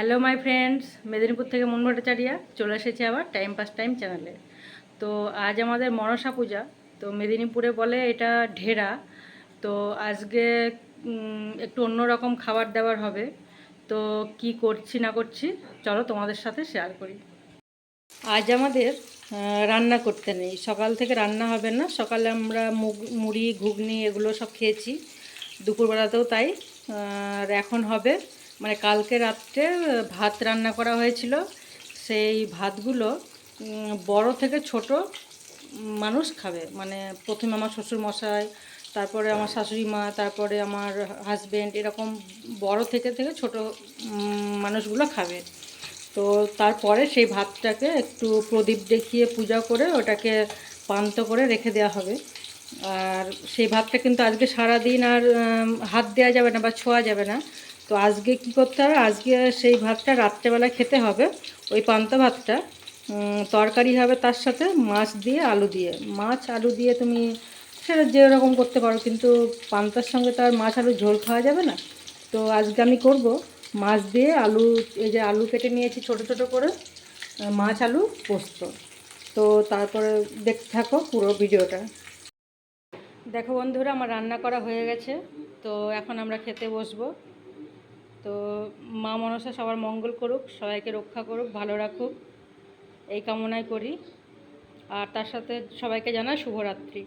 Hello my friends Medinipur থেকে মন ভট্টাচারিয়া চলে এসেছি আবার টাইম পাস টাইম চ্যানেলে তো আজ আমাদের মনসা পূজা। তো মেদিনীপুরে বলে এটা ঢেরা। তো আজকে একটু অন্যরকম খাবার দাবার হবে। তো কি করছি না করছি, চলো তোমাদের সাথে শেয়ার করি। আজ আমাদের রান্না করতে নেই। সকাল থেকে রান্না হবে না। সকালে আমরা মুগ, মুড়ি, ঘুগনি এগুলো সব খেয়েছি। দুপুরবেলাতেও তাই। আর এখন হবে মানে কালকে রাত্রে ভাত রান্না করা হয়েছিল। সেই ভাতগুলো বড় থেকে ছোট মানুষ খাবে। মানে প্রথমে আমার শ্বশুর মশাই, তারপরে আমার শাশুড়ি মা, তারপরে আমার হাজব্যান্ড এরকম বড় থেকে থেকে ছোট মানুষগুলো খাবে। তো তারপরে সেই ভাতটাকে একটু প্রদীপ দেখিয়ে পূজা করে ওটাকে পান্ত করে রেখে দেওয়া হবে। আর সেই ভাতটা কিন্তু আজকে সারা দিন আর হাত দেওয়া যাবে না বা ছোঁয়া যাবে না। তো আজকে কি করতে হবে? আজকে সেই ভাতটা রাত্রেবেলা খেতে হবে, ওই পান্তা ভাতটা। তরকারি হবে তার সাথে মাছ দিয়ে আলু দিয়ে। মাছ, আলু দিয়ে তুমি সেটা যেরকম করতে পারো, কিন্তু পান্তার সঙ্গে তো আর মাছ আলু ঝোল খাওয়া যাবে না। তো আজকে আমি করব মাছ দিয়ে আলু, এই যে আলু কেটে নিয়েছি ছোট ছোট করে, মাছ, আলু পোস্ত। তো তারপরে দেখতে থাকো পুরো ভিডিওটা। দেখো বন্ধুরা, আমার রান্না করা হয়ে গেছে। তো এখন আমরা খেতে বসবো। তো মা মনসা সবার মঙ্গল করুক, সবাইকে রক্ষা করুক, ভালো রাখুক। এই কামনাই করি। আর তার সাথে সবাইকে জানাই শুভরাত্রি।